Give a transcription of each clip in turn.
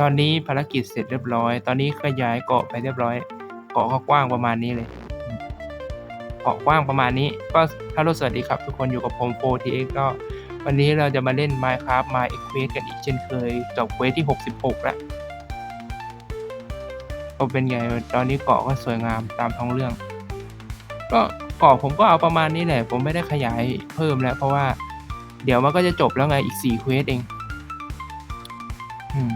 ตอนนี้ภารกิจเสร็จเรียบร้อย ตอนนี้ขยายเกาะไปเรียบร้อย เกาะก็กว้างประมาณนี้เลย เกาะกว้างประมาณนี้ ก็ฮัลโหลสวัสดีครับ ทุกคนอยู่กับผมโฟทีเอ็กก็ วันนี้เราจะมาเล่น Minecraft My e q u e s t กันอีกเช่นเคยจบเควสที่ 66 แล้วก็เป็นไง ตอนนี้เกาะก็สวยงามตามท้องเรื่อง ก็เกาะผมก็เอาประมาณนี้แหละ ผมไม่ได้ขยายเพิ่มแล้ว เพราะว่า เดี๋ยวมันก็จะจบแล้วไงอีก4เควสเอง อืม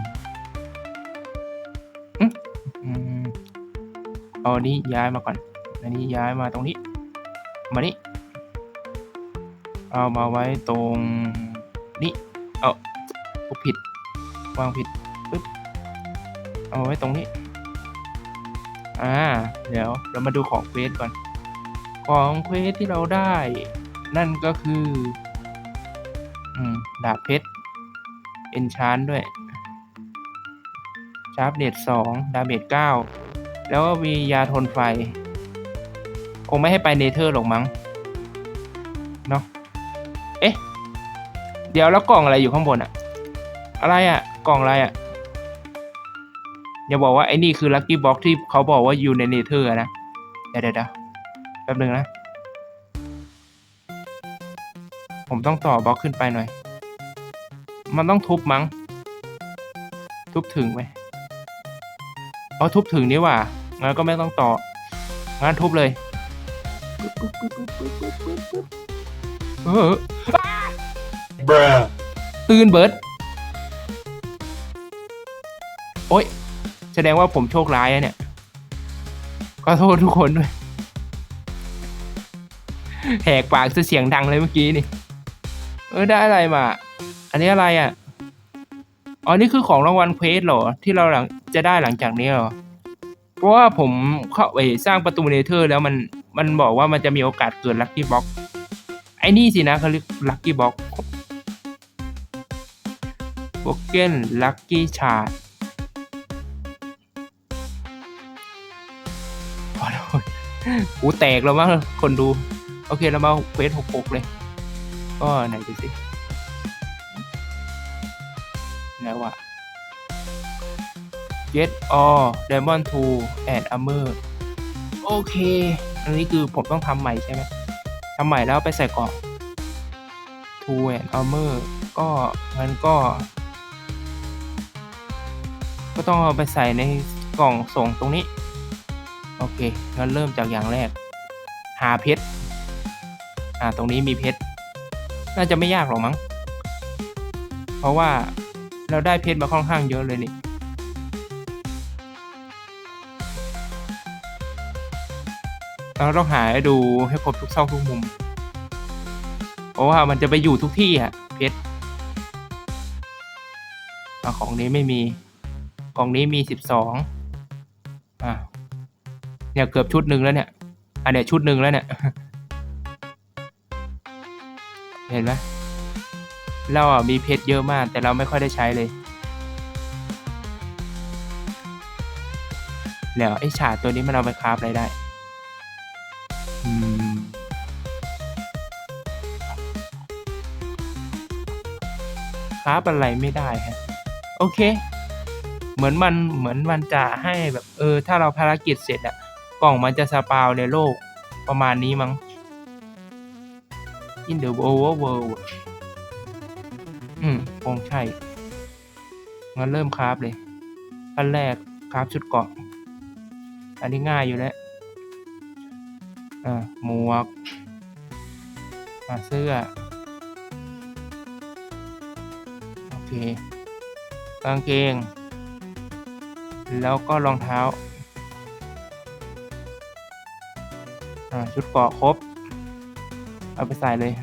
เอาอันนี้ย้ายมาก่อน อันนี้ย้ายมาตรงนี้ มานี่เอามาไว้ตรงนี้ เอาผิด วางผิดปึ๊บ เอามาไว้ตรงนี้ อ่า เดี๋ยวเรามาดูของเควสก่อน ของเควสที่เราได้ นั่นก็คือ อืม ดาบเพชร เอนชานด้วยชาร์ปเนตสองดาเมจเก้า แล้วก็มียาทนไฟ คงไม่ให้ไปเนเธอร์หรอกมั้ง เนาะเอ๊ะ เดี๋ยวแล้วกล่องอะไรอยู่ข้างบนอะอะไรอะกล่องอะไรอะอย่าบอกว่าไอ้นี่คือลัคกี้บ็อกที่เขาบอกว่าอยู่ในเนเธอร์นะ เดี๋ยวเดี๋ยวแป๊บนึงนะ ผมต้องต่อบล็อกขึ้นไปหน่อย มันต้องทุบมั้ง ทุบถึงไหม อ๋อทุบถึงนี่หว่างั้นก็ไม่ต้องต่องั้นทุบเลยเออ Bruh. ตื่นเบิร์ดโอ๊ยแสดงว่าผมโชคร้ายอะเนี่ย ขอโทษทุกคนด้วย แหกปากจะเสียงดังเลยเมื่อกี้นี่ เออได้อะไรมา อันนี้อะไรอะ อ๋อนี่คือของรางวัลเควสเหรอ ที่เราหลังจะได้หลังจากนี้เหรอ เพราะว่าผมเข้าไปสร้างประตูเนเธอร์แล้วมันมันบอกว่ามันจะมีโอกาสเกิดลัคกี้บ็อกไอ้นี่สินะเขาเรียกลัคกี้บ็อกโบเกนลัคกี้ชาร์ดขอโทษหูแตกแล้วมั้งคนดู โอเคเรามาเควสหกหกเลย ก็ไหนดูสิ ไหนวอะ get all diamond t o and armor โอเค อันนี้คือผมต้องทำใหม่ใช่ไหมทำใหม่แล้วไปใส่กล่อง two and armor ก็งั้นก็ ก็ต้องเอาไปใส่ในกล่องส่งตรงนี้ โอเคงั้นเริ่มจากอย่างแรก หาเพชร อ่า ตรงนี้มีเพชร น่าจะไม่ยากหรอกมั้ง เพราะว่า เราได้เพชรมาค่อนข้างเยอะเลยนี่เราต้องหาดูให้ครบทุกซอกทุกมุม เพราะว่ามันจะไปอยู่ทุกที่อะเพชรของนี้ไม่มีกล่องนี้มีสิบสองอะเนี่ยเกือบชุดหนึ่งแล้วเนี่ย อันเนี้ยชุดหนึ่งแล้วเนี่ย เห็นไหม เราอะมีเพชรเยอะมาก แต่เราไม่ค่อยได้ใช้เลย แล้วไอ้ฉาดตัวนี้มันเอาไปคราฟอะไรได้คราฟอะไรไม่ได้ฮะโอเค เหมือนมันเหมือนมันจะให้แบบเออ ถ้าเราภารกิจเสร็จอะกล่องมันจะสปาวในโลกประมาณนี้มั้ง in the overworld อืมคงใช่ งั้นเริ่มคราฟเลยขั้นแรกคราฟชุดเกาะ อันนี้ง่ายอยู่แล้ว อ่าหมวกอ่าเสื้อ โอเค กางเกง แล้วก็รองเท้า อ่าชุดเกาะครบ เอาไปใส่เลย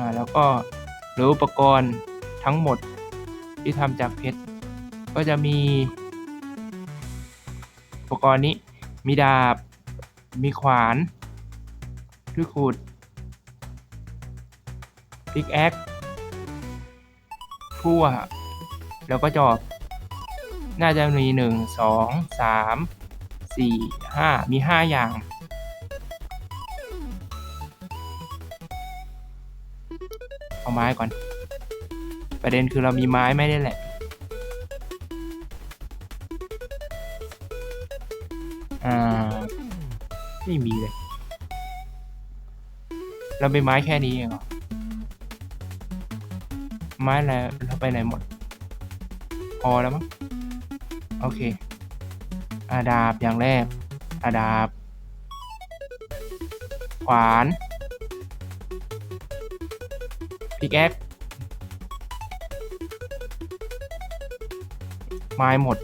อ่าแล้วก็หลืออุปกรณ์ทั้งหมดที่ทำจากเพชรก็จะมีอุปกรณ์นี้มีดาบ มีขวานที่ขุดพิกแอคพั่ว แล้วก็จอบ น่าจะมีหนึ่งสองสามสี่ห้ามีห้าอย่าง เอาไม้ก่อน ประเด็นคือเรามีไม้ไหมนี่แหละ อ่า ไม่มีเลย เราไปไม้แค่นี้เองเหรอ ไม้อะไรเราไปไหนหมด พอแล้วมั้ง โอเค อาดาบอย่างแรก อาดาบ ขวาน พิกแอคไม้หมด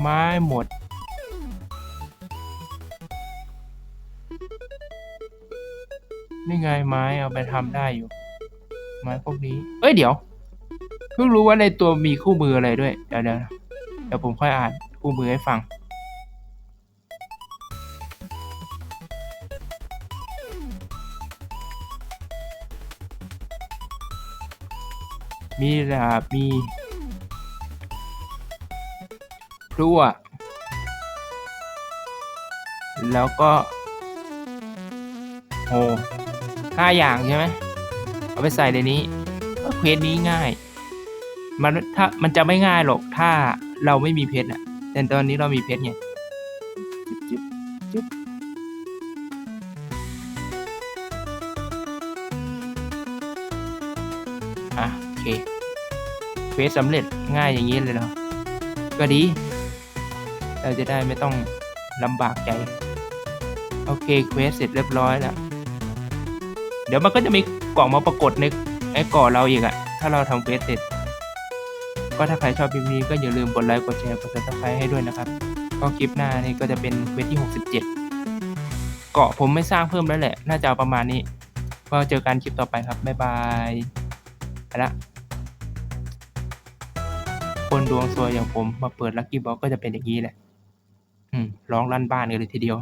ไม้หมด นี่ไงไม้เอาไปทำได้อยู่ ไม้พวกนี้ เอ้ยเดี๋ยว เพิ่งรู้ว่าในตัวมีคู่มืออะไรด้วย เดี๋ยวเดี๋ยว เดี๋ยวผมค่อยอ่านคู่มือให้ฟัง มีดาบมีพลั่วแล้วก็โหห้าอย่างใช่ไหมเอาไปใส่ในนี้เออเควสนี้ง่าย มันถ้ามันจะไม่ง่ายหรอกถ้า เราไม่มีเพชรอะแต่ตอนนี้เรามีเพชรไงจึ๊บจึ๊บจึ๊บอะโอเคเควสสำเร็จง่ายอย่างนี้เลยเหรอก็ดี เราจะได้ไม่ต้องลำบากใจโอเคเควสเสร็จเรียบร้อยแล้ว เดี๋ยวมันก็จะมีกล่องมาปรากฏในไอ้ก่อนเราอีกอะถ้าเราทำเควสเสร็จ ก็ถ้าใครชอบคลิปนี้ก็อย่าลืมกดไลค์กดแชร์กด subscribe ให้ด้วยนะครับก็คลิปหน้านี่ก็จะเป็นเวสที่ 67 เกาะผมไม่สร้างเพิ่มแล้วแหละ น่าจะเอาประมาณนี้ก็เจอกันคลิปต่อไปครับ บ๊ายบายไปละคนดวงซวยอย่างผมมาเปิดลัคกี้บ็อกก็จะเป็นอย่างนี้แหละ อืมร้องลั่นบ้านกันเลยทีเดียว